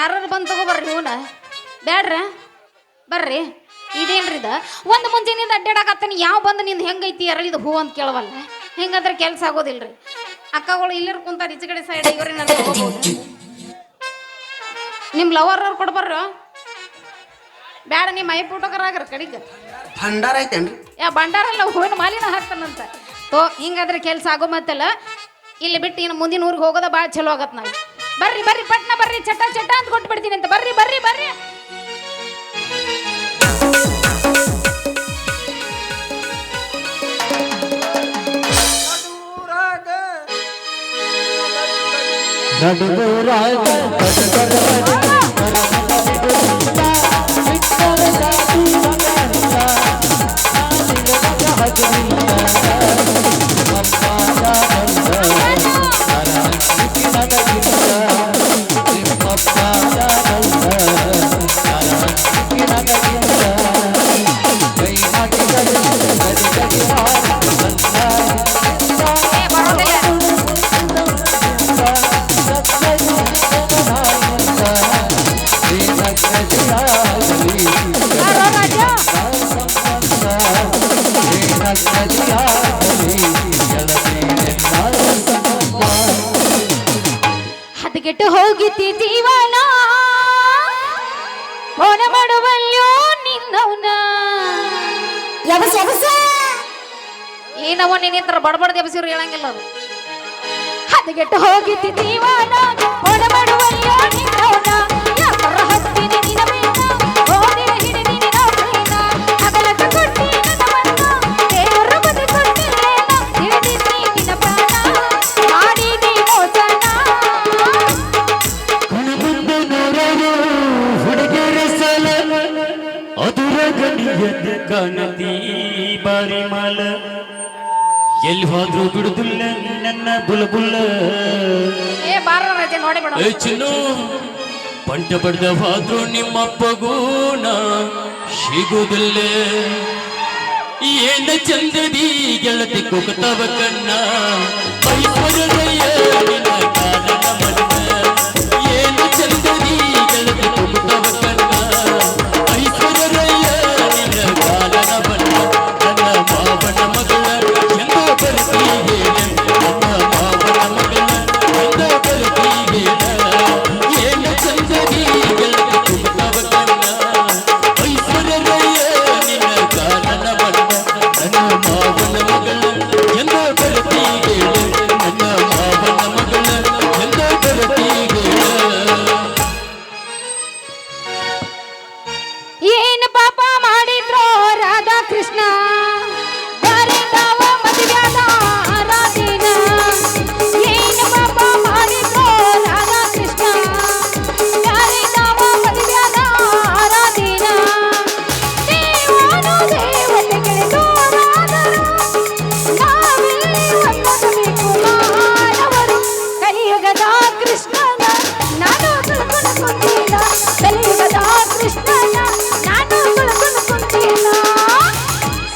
ಯಾರು ಬಂದು ತಗೋಬರ್ರಿ ಇವನ ಬ್ಯಾಡ್ರ? ಬರ್ರಿ. ಇದೇನ್ರಿ ಇದು? ಒಂದು ಮುಂಜಾನಿಂದ ಅಡ್ಡಾಡಕತ್ತೀನಿ. ಯಾವ ಬಂದು ನಿಂದು ಹೆಂಗೈತಿ ಇದು ಹೂ ಅಂತ ಕೇಳವಲ್ಲ. ಹೆಂಗಂದ್ರೆ ಕೆಲಸ ಆಗೋದಿಲ್ರಿ. ಅಕ್ಕಗಳು ಇಲ್ಲಿ ಕುಂತಾರ ಈಚೆ ಕಡೆ ಸೈಡ್ ಇವ್ರಿ ನಾನು ತಗೋಬಹುದು ನಿಮ್ಮ ಲವರ್ ಅವ್ರು ಕೊಡ್ಬರ್ರ ಬ್ಯಾಡ ನಿಮ್ಮ ಮೈ ಆಗ್ರ ಕಡಿಗೆ. ಭಂಡಾರ ಐತೇನ್ರಿ? ಯಾ ಭಂಡಾರಲ್ಲ ಹೂವಿನ ಮಾಲಿನ ಹಾಕ್ತಾನಂತ. ತೋ ಹಿಂಗಾದ್ರೆ ಕೆಲಸ ಆಗೋ ಮತ್ತಲ್ಲ ಇಲ್ಲಿ ಬಿಟ್ಟು ಇನ್ನು ಮುಂದಿನ ಊರಿಗೆ ಹೋಗೋದ ಭಾಳ ಚಲೋ ಆಗತ್ತೆ ನಾವು ಬರ್ರಿ ಬರ್ರಿ ಪಟ್ನ ಬರ್ರಿ ಚಟ ಚಟ ಅಂತ ಕೊಟ್ಬಿಡ್ತೀನಿ ಅಂತ. ಬರ್ರಿ ಬರ್ರಿ ಬರ್ರಿ. ಏ, ಹದಗೆಟ್ಟು ಹೋಗಿತಿ ಜೀವನ. ಫೋನ ಮಾಡುವಲ್ಲೋ ನಿನ್ನವನ. ಎಬಸ್ ಎಬಸ್. ಏನವ ನಿನ್ನಿತ್ರ ಬಡಬಡ್ದು ಎಬ್ಸಿರು ಹೇಳಂಗಿಲ್ಲ ಅದು. ಹದಗೆಟ್ಟು ಹೋಗಿತಿ ಜೀವನ. ಅದುರ ಕಣತಿ ಪರಿಮಲ ಬಾರಿ ಮಾಲ ಎಲ್ಲಿ ಹೋದ್ರು ಬಿಡುದಿಲ್ಲ ನನ್ನ ಬುಲಬುಲ್ಲ ಏ ಬಾರ ರಜೆ ನೋಡಿ ಬಿಡು. ಏ ಚಿನ್ನು ಪಂಟ ಪಡೆದ ಹೋದ್ರು ನಿಮ್ಮಪ್ಪಗೂನ ಸಿಗುದಿಲ್ಲ. ಏನ ಚಂದದಿ ಗೆಳತಿ ಕುಕತವ ಕಣ್ಣ. ಐಶ್ವರ್ಯಯ್ಯ ನಿನ್ನ ಕಾಲನ ಮಣ್ಣ.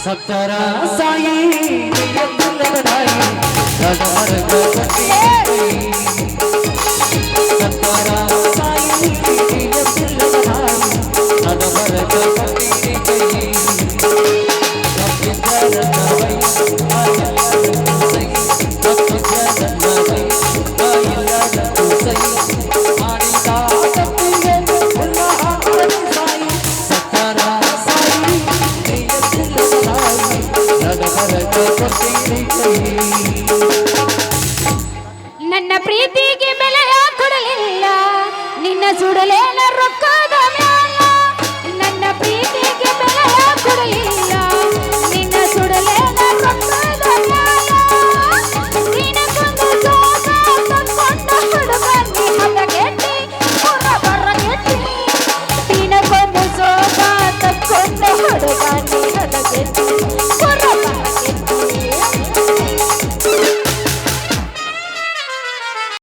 सतरा साईं सतरा ಪ್ರೀತಿಗೆ ಬೆಲೆ ಕೊಡಲಿಲ್ಲ. ನಿನ್ನ ಸುಡಲೇನ ರೊಕ್ಕ